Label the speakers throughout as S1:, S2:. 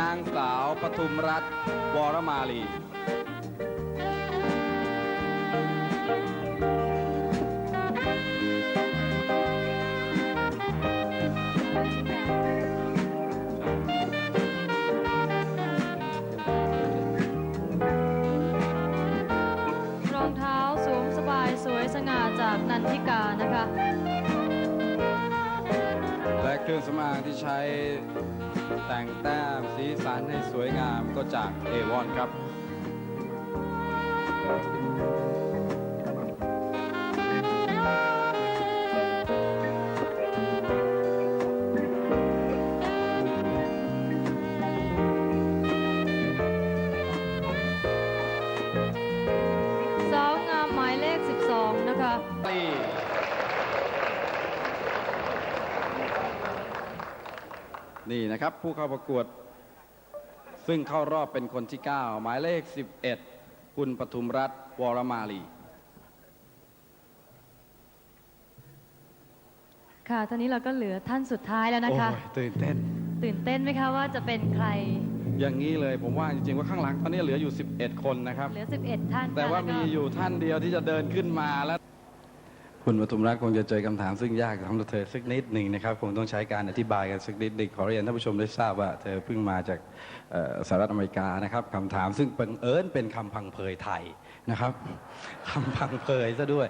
S1: นางสาวปทุมรัตน์วรมาลี
S2: เค
S1: รื่องสำอางที่ใช้แต่งแต้มสีสันให้สวยงามก็จากเอวอนครับ
S2: สาวงามหมายเลข 12 นะคะ
S1: นี่นี่นะครับ ผู้เข้าประกวด ซึ่งเข้ารอบเป็นคนที่ 9 หมายเลข 11 คุณปทุมรัตน์วรมาลี
S2: ค่ะ ตอนนี้เราก็เหลือท่านสุดท้ายแล้วนะคะ
S1: โอ้ยตื่นเต้น
S2: ตื่นเต้นไหมคะว่าจะเป็นใคร
S1: อย่างนี้เลยผมว่าจริงๆว่าข้างหลังตอนนี้เหลืออยู่ 11 คนนะครับ
S2: เหลือ 11 ท่านค่ะ
S1: แต่ว่า
S2: ล้ก็
S1: มีอยู่ท่านเดียวที่จะเดินขึ้นมาแล้ว คุณปทุมรัตน์คงจะเจอคำถามซึ่งยากสำหรับเธอสักนิดหนึ่งนะครับคงต้องใช้การอธิบายกันสักนิดหนึ่งขอเรียนท่านผู้ชมได้ทราบว่า เธอเพิ่งมาจากสหรัฐอเมริกานะครับคำถามซึ่งเป็นเอิญเป็นคำพังเพยไทยนะครับคำพังเพยซะด้วย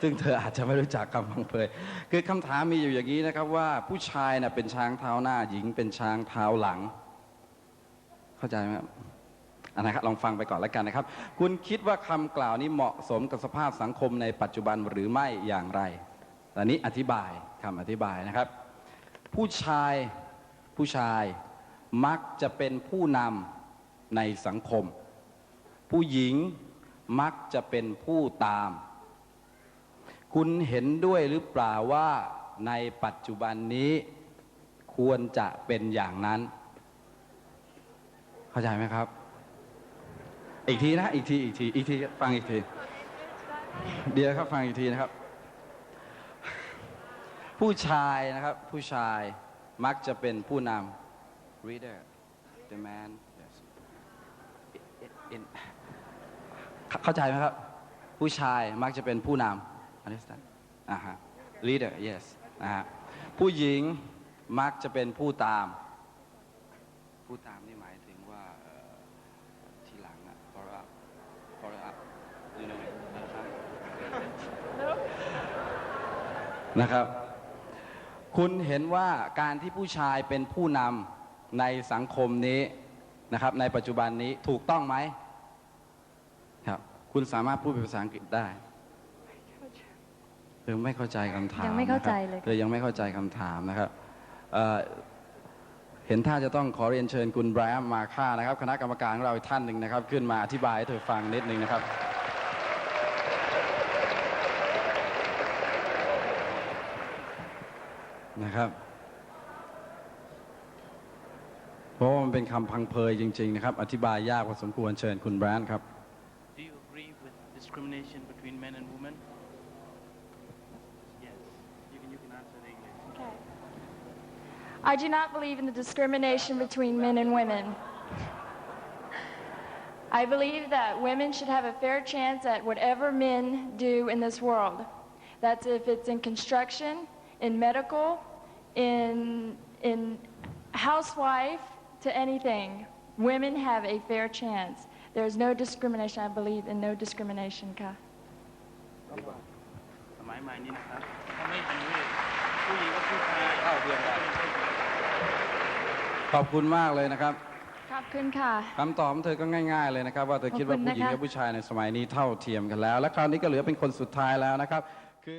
S1: ซึ่งเธออาจจะไม่รู้จักคำพังเพยคือคำถามมีอยู่อย่างนี้นะครับว่าผู้ชายน่ะเป็นช้างเท้าหน้าหญิงเป็นช้างเท้าหลัง เข้าใจไหมครับ นะครับลองฟังไปก่อนแล้วกันนะครับ คุณคิดว่าคำกล่าวนี้เหมาะสมกับสภาพสังคมในปัจจุบันหรือไม่อย่างไรตอนนี้อธิบายคำอธิบายนะครับ ผู้ชายผู้ชายมักจะเป็นผู้นำในสังคม ผู้หญิงมักจะเป็นผู้ตาม คุณเห็นด้วยหรือเปล่าว่าในปัจจุบันนี้ควรจะเป็นอย่างนั้น เข้าใจไหมครับ อีกทีนะอีกทีอีกทีอีกทีฟังอีกที เดี๋ยวครับฟังอีกทีนะครับ ผู้ชายนะครับ ผู้ชายมักจะเป็นผู้นำ reader the man yes In- in- เข้าใจไหมครับ ผู้ชายมักจะเป็นผู้นำ understand อ่าฮะ leader yes นะฮะผู้หญิงมักจะเป็นผู้ตาม ผู้ตามนี่หมายถึงว่าทีหลัง อะ follow up follow up you know it นะครับนะครับ คุณเห็นว่าการที่ผู้ชายเป็นผู้นำในสังคมนี้นะครับ ในปัจจุบันนี้ถูกต้องไหมครับ คุณสามารถพูดเป็นภาษาอังกฤษได้เธอไม่เข้าใจคำถาม
S2: ยังไม่เข้าใจ
S1: นะครับ
S2: เลย
S1: เธอยังไม่เข้าใจคำถามนะครับ เห็นท่าจะต้องขอเรียนเชิญคุณไบรอันมาค่านะครับ คณะกรรมการของเราท่านหนึ่งนะครับ ขึ้นมาอธิบายให้เธอฟังนิดนึงนะครับ นะครับเพราะว่ามันเป็นคำพังเพยจริง ๆ นะครับ อธิบายยากพอสมควรเชิญคุณแบรนด์ครับ
S3: Do you agree with discrimination between men and women?
S4: I do not believe in the discrimination between men and women. I believe that women should have a fair chance at whatever men do in this world. That's if it's in construction, in medical, in, in housewife, to anything. Women have a fair chance. There is no discrimination. I believe in no discrimination. Ka.
S3: สมัยใหม่นี้นะครับถ้าไม่เป็นเพศผู้หญิงกับผู้ชาย
S1: เท่าเทียมกัน ขอบคุณมากเลยนะครับ
S4: Kapkun ka.
S1: คำตอบของเธอก็ง่าย ๆ เลยนะครับ ว่าเธอคิดว่า
S2: ขอบคุณ
S1: ผู้หญิง
S2: นะคะ
S1: กับผู้ชายในสมัยนี้เท่าเทียมกันแล้ว และคราวนี้ก็เหลือเป็นคนสุดท้ายแล้วนะครับคือ